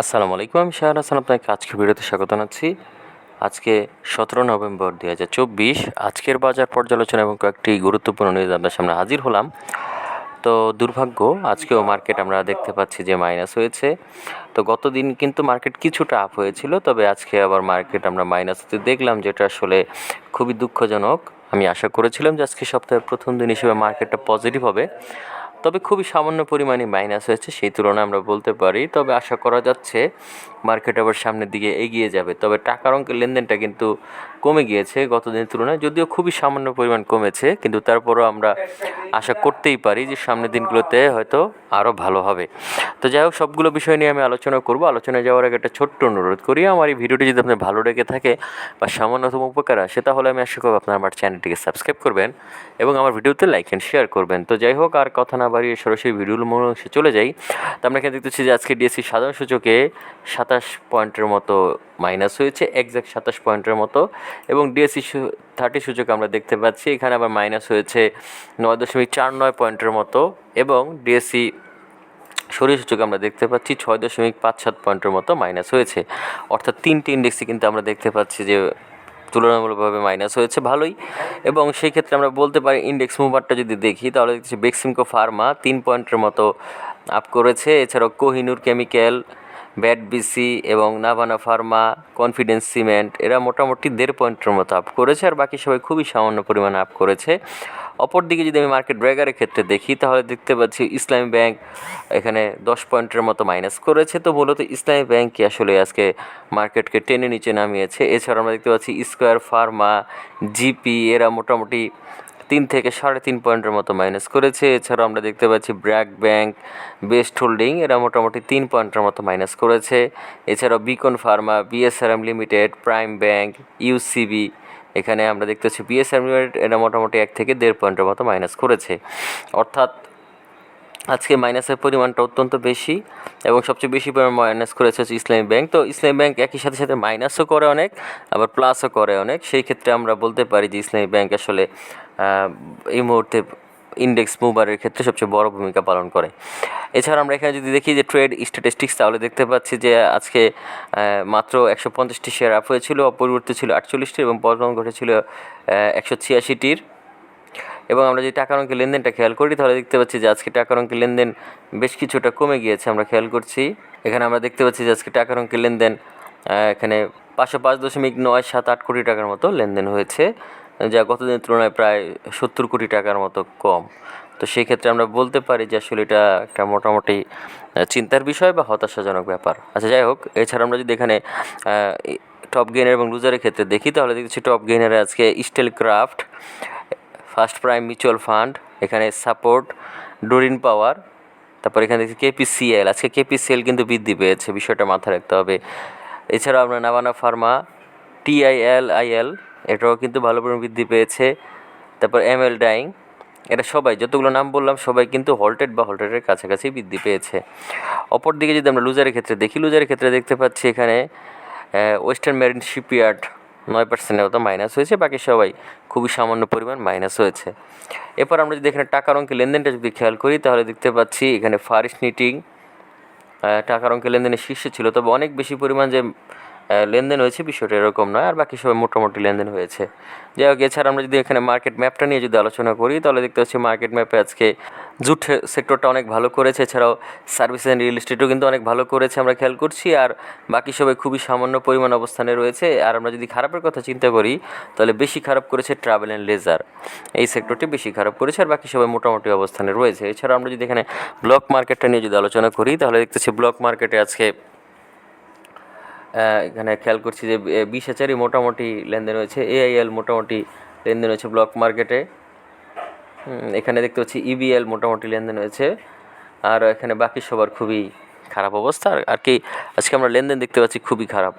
আসসালামু আলাইকুম, আমি শাহর হাসান আপনাকে আজকে ভিডিওতে স্বাগত জানাচ্ছি। আজকে সতেরো নভেম্বর দুই হাজার চব্বিশ, আজকের বাজার পর্যালোচনা এবং কয়েকটি গুরুত্বপূর্ণ নিউজ আপনার সামনে হাজির হলাম। তো দুর্ভাগ্য, আজকেও মার্কেট আমরা দেখতে পাচ্ছি যে মাইনাস হয়েছে। তো গত দিন কিন্তু মার্কেট কিছুটা আপ হয়েছিল, তবে আজকে আবার মার্কেট আমরা মাইনাস হতে দেখলাম, যেটা আসলে খুবই দুঃখজনক। আমি আশা করেছিলাম যে আজকে সপ্তাহের প্রথম দিন হিসেবে মার্কেটটা পজিটিভ হবে। তবে খুবই সামান্য পরিমাণে মাইনাস হয়েছে, সেই তুলনায় আমরা বলতে পারি। তবে আশা করা যাচ্ছে মার্কেট আবার সামনের দিকে এগিয়ে যাবে। তবে টাকার অঙ্কের লেনদেনটা কিন্তু কমে গিয়েছে গত দিনের তুলনায়, যদিও খুবই সামান্য পরিমাণ কমেছে, কিন্তু তারপরও আমরা আশা করতেই পারি যে সামনের দিনগুলোতে হয়তো আরও ভালো হবে। তো যাই হোক, সবগুলো বিষয় নিয়ে আমি আলোচনা করব। আলোচনায় যাওয়ার আগে একটা ছোট্ট অনুরোধ করি, আমার এই ভিডিওটি যদি আপনার ভালো লেগে থাকে বা সামান্যতম উপকার আসে, তাহলে আমি আশা করব আপনার আমার চ্যানেলটিকে সাবস্ক্রাইব করবেন এবং আমার ভিডিওতে লাইক অ্যান্ড শেয়ার করবেন। তো যাই হোক, আর কথা না বাড়িয়ে সরাসরি ভিডিওর মূল অংশে চলে যাই। তো আমরা এখানে দেখতেছি যে আজকে ডিএসসি সাধারণ সূচকে সাতাশ পয়েন্টের মতো মাইনাস হয়েছে একজ্যাক্ট সাতাশ পয়েন্টের মতো এবং ডিএসসি থার্টি সূচক আমরা দেখতে পাচ্ছি। এখানে আবার মাইনাস হয়েছে নয় দশমিক চার নয় পয়েন্টের মতো এবং ডিএসসি সরিয়ে সূচক আমরা দেখতে পাচ্ছি ছয় দশমিক পাঁচ সাত পয়েন্টের মতো মাইনাস হয়েছে। অর্থাৎ তিনটি ইন্ডেক্সই কিন্তু আমরা দেখতে পাচ্ছি যে তুলনামূলকভাবে মাইনাস হয়েছে ভালোই এবং সেই ক্ষেত্রে আমরা বলতে পারি ইন্ডেক্স মুভারটা যদি দেখি, তাহলে দেখছি বেক্সিমকো ফার্মা তিন পয়েন্টের মতো আপ করেছে। এছাড়াও কোহিনুর কেমিক্যাল বিসি এবং নাভানা ফার্মা, কনফিডেন্স সিমেন্ট, এরা মোটামুটি দেড় পয়েন্টের মতো আপ করেছে আর বাকি সবাই খুবই সামান্য পরিমাণে আপ করেছে। অপরদিকে যদি আমি মার্কেট ব্রেগারের ক্ষেত্রে দেখি, তাহলে দেখতে পাচ্ছি ইসলামী ব্যাংক এখানে দশ পয়েন্টের মতো মাইনাস করেছে। তো মূলত ইসলামী ব্যাংকই আসলে আজকে মার্কেটকে টেনে নিচে নামিয়েছে। এছাড়া আমরা দেখতে পাচ্ছি স্কোয়ার ফার্মা জিপি এরা মোটামুটি তিন থেকে সাড়ে তিন পয়েন্টের মতো মাইনাস করেছে। এছাড়াও আমরা দেখতে পাচ্ছি ব্র্যাক ব্যাংক বেস্ট হোল্ডিং এরা মোটামুটি তিন পয়েন্টের মতো মাইনাস করেছে। এছাড়াও Beacon Pharma BSRM Limited Prime Bank UCB এখানে আমরা দেখতে পাচ্ছি বিএসআরএম লিমিটেড এরা মোটামুটি এক থেকে দেড় পয়েন্টের মতো মাইনাস করেছে। অর্থাৎ আজকে মাইনাসের পরিমাণটা অত্যন্ত বেশি এবং সবচেয়ে বেশি পরিমাণ মাইনাস করেছে হচ্ছে ইসলামী ব্যাংক তো ইসলামী ব্যাংক একই সাথে সাথে মাইনাসও করে অনেক, আবার প্লাসও করে অনেক। সেই ক্ষেত্রে আমরা বলতে পারি যে ইসলামী ব্যাংক আসলে এই মুহূর্তে ইন্ডেক্স মুভারের ক্ষেত্রে সবচেয়ে বড় ভূমিকা পালন করে। এছাড়া আমরা এখানে যদি দেখি যে ট্রেড স্ট্যাটিস্টিক্স তাহলে দেখতে পাচ্ছি যে আজকে মাত্র একশো পঞ্চাশটি শেয়ার আপ হয়েছিল, অপরিবর্তিত ছিল আটচল্লিশটি এবং পতন ঘটেছিল একশো ছিয়াশিটির। এবং আমরা যদি টাকার অঙ্কের লেনদেনটা খেয়াল করি, তাহলে দেখতে পাচ্ছি যে আজকে টাকার অঙ্কের লেনদেন বেশ কিছুটা কমে গিয়েছে, আমরা খেয়াল করছি। এখানে আমরা দেখতে পাচ্ছি যে আজকে টাকার অঙ্কের লেনদেন এখানে পাঁচশো পাঁচ দশমিক নয় সাত আট কোটি টাকার মতো লেনদেন হয়েছে, যা গতদিনের তুলনায় প্রায় সত্তর কোটি টাকার মতো কম। তো সেই ক্ষেত্রে আমরা বলতে পারি যে আসলে এটা একটা মোটামুটি চিন্তার বিষয় বা হতাশাজনক ব্যাপার। আচ্ছা যাই হোক, এছাড়া আমরা যদি এখানে টপ গেইনার এবং লুজারের ক্ষেত্রে দেখি, তাহলে দেখছি টপ গেইনারে আজকে steel craft First Prime Mutual Fund, এখানে সাপোর্ট, ডোরিন পাওয়ার, তারপর এখানে দেখছি কেপিসিএল, আজকে কেপিসিএল কিন্তু বৃদ্ধি পেয়েছে, বিষয়টা মাথায় রাখতে হবে। এছাড়াও আপনার নাভানা ফার্মা টিআইএল আইএল এটাও কিন্তু ভালো পরিমাণ বৃদ্ধি পেয়েছে। তারপর এম এল ডাইং, এটা সবাই, যতগুলো নাম বললাম, সবাই কিন্তু হল্টেড বা হল্টেডের কাছাকাছি বৃদ্ধি পেয়েছে। অপরদিকে যদি আমরা লুজারের ক্ষেত্রে দেখি, লুজারের ক্ষেত্রে দেখতে পাচ্ছি এখানে ওয়েস্টার্ন মেরিন শিপইয়ার্ড নয় পার্সেন্টের মতো মাইনাস হয়েছে, বাকি সবাই খুবই সামান্য পরিমাণ মাইনাস হয়েছে। এরপর আমরা যদি এখানে টাকার অঙ্কে লেনদেনটা যদি খেয়াল করি, তাহলে দেখতে পাচ্ছি এখানে ফারিস নিটিং টাকার অঙ্কে লেনদেনের শীর্ষে ছিল। তবে অনেক বেশি পরিমাণ যে লেনদেন হয়েছে, বিষয়টা এরকম নয়, আর বাকি সবাই মোটামুটি লেনদেন হয়েছে। যাই হোক, এছাড়া আমরা যদি এখানে মার্কেট ম্যাপটা নিয়ে যদি আলোচনা করি, তাহলে দেখতে পাচ্ছি মার্কেট ম্যাপে আজকে জুট সেক্টরটা অনেক ভালো করেছে, এছাড়াও সার্ভিস অ্যান্ড রিয়েল এস্টেটও কিন্তু অনেক ভালো করেছে, আমরা খেয়াল করছি, আর বাকি সবাই খুবই সামান্য পরিমাণ অবস্থানে রয়েছে। আর আমরা যদি খারাপের কথা চিন্তা করি, তাহলে বেশি খারাপ করেছে ট্রাভেল অ্যান্ড লেজার এই সেক্টরটি বেশি খারাপ করেছে, আর বাকি সবাই মোটামুটি অবস্থানে রয়েছে। এছাড়া আমরা যদি এখানে ব্লক মার্কেটটা নিয়ে যদি আলোচনা করি, তাহলে দেখতেছি ব্লক মার্কেটে আজকে এখানে খেয়াল করছি যে বিশ হাজারই মোটামুটি লেনদেন হয়েছে। এআইএল মোটামুটি লেনদেন হয়েছে ব্লক মার্কেটে। এখানে দেখতে পাচ্ছি ইবিএল মোটামুটি লেনদেন হয়েছে। আর এখানে বাকি সবার খুবই খারাপ অবস্থা। আর- কি, আজকে আমরা লেনদেন দেখতে পাচ্ছি খুবই খারাপ।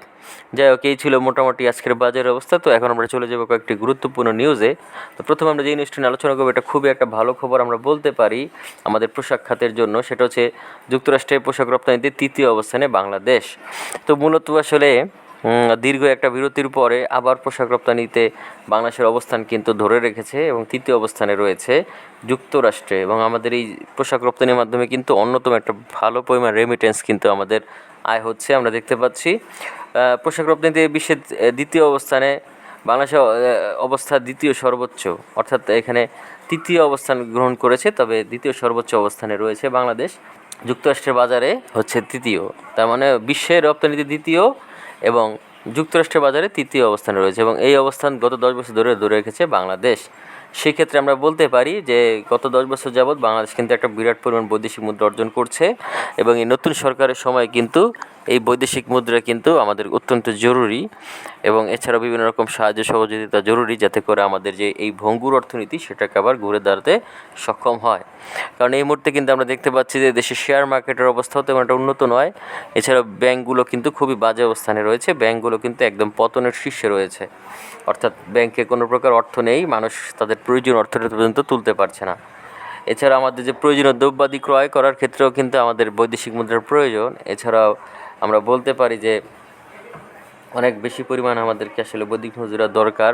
যাই হোক, এই ছিল মোটামুটি আজকের বাজারের অবস্থা। তো এখন আমরা চলে যাব কয়েকটি গুরুত্বপূর্ণ নিউজে তো প্রথমে আমরা যে নিউজটি নিয়ে আলোচনা করব, এটা খুবই একটা ভালো খবর আমরা বলতে পারি আমাদের পোশাক খাতের জন্য। সেটা হচ্ছে যুক্তরাষ্ট্রের পোশাক রপ্তানিতে তৃতীয় অবস্থানে বাংলাদেশ। তো মূলত আসলে দীর্ঘ একটা বিরতির পরে আবার পোশাক রপ্তানিতে বাংলাদেশের অবস্থান কিন্তু ধরে রেখেছে এবং তৃতীয় অবস্থানে রয়েছে যুক্তরাষ্ট্রে এবং আমাদের এই পোশাক রপ্তানির মাধ্যমে কিন্তু অন্যতম একটা ভালো পরিমাণ রেমিটেন্স কিন্তু আমাদের আয় হচ্ছে, আমরা দেখতে পাচ্ছি। পোশাক রপ্তানিতে বিশ্বের দ্বিতীয় অবস্থানে বাংলাদেশের অবস্থা দ্বিতীয় সর্বোচ্চ, অর্থাৎ এখানে তৃতীয় অবস্থান গ্রহণ করেছে, তবে দ্বিতীয় সর্বোচ্চ অবস্থানে রয়েছে বাংলাদেশ। যুক্তরাষ্ট্রের বাজারে হচ্ছে তৃতীয়, তার মানে বিশ্বের রপ্তানিতে দ্বিতীয় এবং যুক্তরাষ্ট্রের বাজারে তৃতীয় অবস্থানে রয়েছে এবং এই অবস্থান গত দশ বছর ধরে ধরে রেখেছে বাংলাদেশ। সেক্ষেত্রে আমরা বলতে পারি যে গত দশ বছর যাবৎ বাংলাদেশ কিন্তু একটা বিরাট পরিমাণ বৈদেশিক মুদ্রা অর্জন করছে এবং এই নতুন সরকারের সময় কিন্তু এই বৈদেশিক মুদ্রা কিন্তু আমাদের অত্যন্ত জরুরি এবং এছাড়াও বিভিন্ন রকম সাহায্য সহযোগিতা জরুরি যাতে করে আমাদের যে এই ভঙ্গুর অর্থনীতি সেটাকে আবার ঘুরে দাঁড়াতে সক্ষম হয়। কারণ এই মুহূর্তে কিন্তু আমরা দেখতে পাচ্ছি যে দেশের শেয়ার মার্কেটের অবস্থাও তেমন একটা উন্নত নয়। এছাড়াও ব্যাংকগুলো কিন্তু খুবই বাজে অবস্থানে রয়েছে। ব্যাংকগুলো কিন্তু একদম পতনের শীর্ষে রয়েছে। অর্থাৎ ব্যাংকে কোনো প্রকার অর্থ নেই, মানুষ তাদের প্রয়োজন অর্থটা পর্যন্ত তুলতে পারছে না। এছাড়া আমাদের যে প্রয়োজনীয় দ্রব্যাদি ক্রয় করার ক্ষেত্রেও কিন্তু আমাদের বৈদেশিক মুদ্রার প্রয়োজন। এছাড়াও আমরা বলতে পারি যে অনেক বেশি পরিমাণ আমাদেরকে আসলে বৈদিক মজুরা দরকার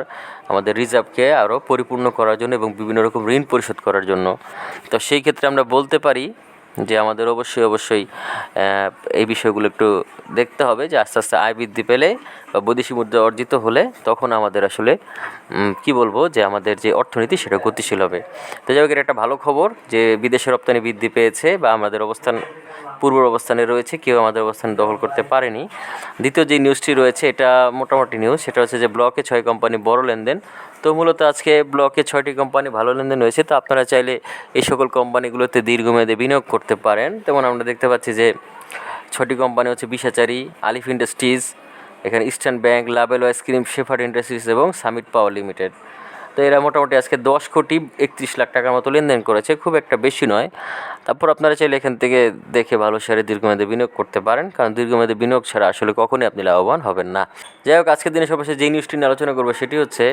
আমাদের রিজার্ভকে আরও পরিপূর্ণ করার জন্য এবং বিভিন্ন রকম ঋণ পরিশোধ করার জন্য। তো সেই ক্ষেত্রে আমরা বলতে পারি যে আমাদের অবশ্যই অবশ্যই এই বিষয়গুলো একটু দেখতে হবে যে আস্তে আস্তে আয় বৃদ্ধি পেলে বা বৈদেশিক মুদ্রা অর্জিত হলে তখন আমাদের আসলে কি বলব যে আমাদের যে অর্থনীতি সেটা গতিশীল হবে। তো যাই হোক একটা ভালো খবর যে বিদেশে রপ্তানি বৃদ্ধি পেয়েছে বা আমাদের অবস্থান পূর্ব অবস্থানে রয়েছে, কেউ আমাদের অবস্থান দখল করতে পারেনি। দ্বিতীয় যে নিউজটি রয়েছে, এটা মোটামুটি নিউজ সেটা হচ্ছে যে ব্লকে ছয় কোম্পানি বড় লেনদেন। তো মূলত আজকে ব্লকে ছয়টি কোম্পানি ভালো লেনদেন হয়েছে, তো আপনারা চাইলে এই সকল কোম্পানিগুলোতে দীর্ঘমেয়াদে বিনিয়োগ করতে পারেন। তেমন আমরা দেখতে পাচ্ছি যে ছটি কোম্পানি হচ্ছে বিশাচারি আলিফ ইন্ডাস্ট্রিজ এখানে Eastern Bank Lovello ice cream Shepherd Industries এবং সামিট পাওয়ার লিমিটেড তো এরা মোটামুটি আজকে দশ কোটি একত্রিশ লাখ টাকার মতো লেনদেন করেছে, খুব একটা বেশি নয়। তারপর আপনারা চাইলে এখান থেকে দেখে ভালো শেয়ারে দীর্ঘমেয়াদে বিনিয়োগ করতে পারেন, কারণ দীর্ঘমেয়াদে বিনিয়োগ ছাড়া আসলে কখনোই আপনি লাভবান হবেন না। যাই হোক, আজকের দিনে সর্বশেষ যে নিউজটি নিয়ে আলোচনা করব সেটি হচ্ছে,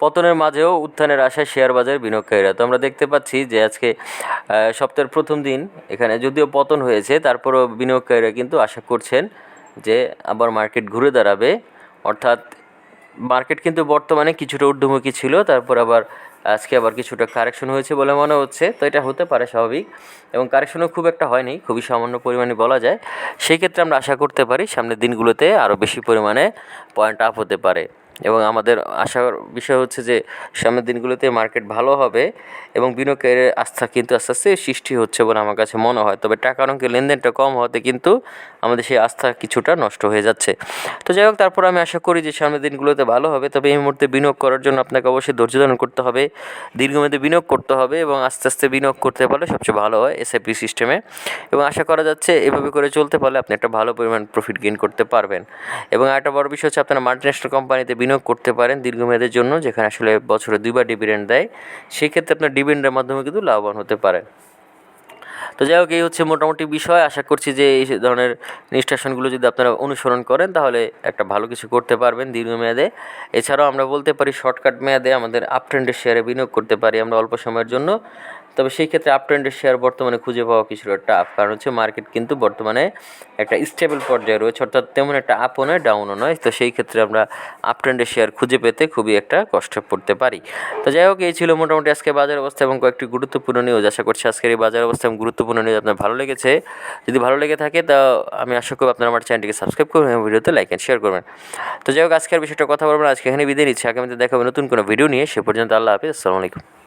পতনের মাঝেও উত্থানের আশায় শেয়ার বাজার বিনিয়োগকারীরা। তো আমরা দেখতে পাচ্ছি যে আজকে সপ্তাহের প্রথম দিন এখানে যদিও পতন হয়েছে, তারপরও বিনিয়োগকারীরা কিন্তু আশা করছেন যে আবার মার্কেট ঘুরে দাঁড়াবে। অর্থাৎ মার্কেট কিন্তু বর্তমানে কিছুটা ঊর্ধ্বমুখী ছিল, তারপর আবার আজকে আবার কিছুটা কারেকশন হয়েছে বলে মনে হচ্ছে, তো এটা হতে পারে স্বাভাবিক এবং কারেকশনও খুব একটা হয়নি, খুবই সামান্য পরিমাণে বলা যায়। সেই ক্ষেত্রে আমরা আশা করতে পারি সামনের দিনগুলোতে আরও বেশি পরিমাণে পয়েন্ট আপ হতে পারে। এবং আমাদের আশার বিষয় হচ্ছে যে, সামনের দিনগুলোতে মার্কেট ভালো হবে এবং বিনিয়োগের আস্থা কিন্তু আস্তে আস্তে সৃষ্টি হচ্ছে বলে আমার কাছে মনে হয়। তবে টাকার অঙ্কের লেনদেনটা কম হতে কিন্তু আমাদের সেই আস্থা কিছুটা নষ্ট হয়ে যাচ্ছে। তো যাই হোক, তারপর আমি আশা করি যে, সামনের দিনগুলোতে ভালো হবে। তবে এই মুহূর্তে বিনিয়োগ করার জন্য আপনাকে অবশ্যই ধৈর্য ধারণ করতে হবে। দীর্ঘমেয়াদে বিনিয়োগ করতে হবে এবং আস্তে আস্তে বিনিয়োগ করতে পারলে সবচেয়ে ভালো হয় এসআইপি সিস্টেমে এবং আশা করা যাচ্ছে, এভাবে করে চলতে পারলে আপনি একটা ভালো পরিমাণ প্রফিট গেইন করতে পারবেন। এবং একটা বড় বিষয় হচ্ছে, আপনারা মাল্টিন্যাশনাল কোম্পানিতে বিনিয়োগ করতে পারেন দীর্ঘমেয়াদের জন্য, যেখানে আসলে বছরে দুইবার ডিভিডেন্ড দেয় সেই ক্ষেত্রে আপনার ডিভিডেন্ডের মাধ্যমে কিন্তু লাভবান হতে পারেন। তো যাই হোক, এই হচ্ছে মোটামুটি বিষয়। আশা করছি যে এই ধরনের নিষ্কাশনগুলো যদি আপনারা অনুসরণ করেন, তাহলে একটা ভালো কিছু করতে পারবেন দীর্ঘমেয়াদে। এছাড়াও আমরা বলতে পারি, শর্টকাট মেয়াদে আমাদের আপ ট্রেন্ডের শেয়ারে বিনিয়োগ করতে পারি আমরা অল্প সময়ের জন্য। তবে সেই ক্ষেত্রে আপ ট্রেন্ডের শেয়ার বর্তমানে খুঁজে পাওয়া কিছুটা টাফ কারণ হচ্ছে মার্কেট কিন্তু বর্তমানে একটা স্টেবল পর্যায়ে রয়েছে, অর্থাৎ তেমন একটা আপও নয় ডাউনও নয়। তো সেই ক্ষেত্রে আমরা আপ ট্রেন্ডের শেয়ার খুঁজে পেতে খুবই একটা কষ্টে পড়তে পারি। তো যাই হোক, এই ছিল মোটামুটি আজকে বাজার অবস্থা এবং কয়েকটি গুরুত্বপূর্ণ নিউজ আশা করছি আজকের এই বাজার অবস্থা এবং গুরুত্বপূর্ণ নিউজ আপনার ভালো লেগেছে। যদি ভালো লেগে থাকে, তা আমি আশা করব আপনারা আমার চ্যানেলটিকে সাবস্ক্রাইব করবেন এবং ভিডিওতে লাইক অ্যান্ড শেয়ার করবেন। তো যাই হোক আজকের বিষয়টা কথা বলবেন আজকে এখানে বিদায় নিচ্ছি। আগামীতে দেখাবে নতুন কোনো ভিডিও নিয়ে। সে পর্যন্ত আল্লাহ হাফিজ, আসসালামু আলাইকুম।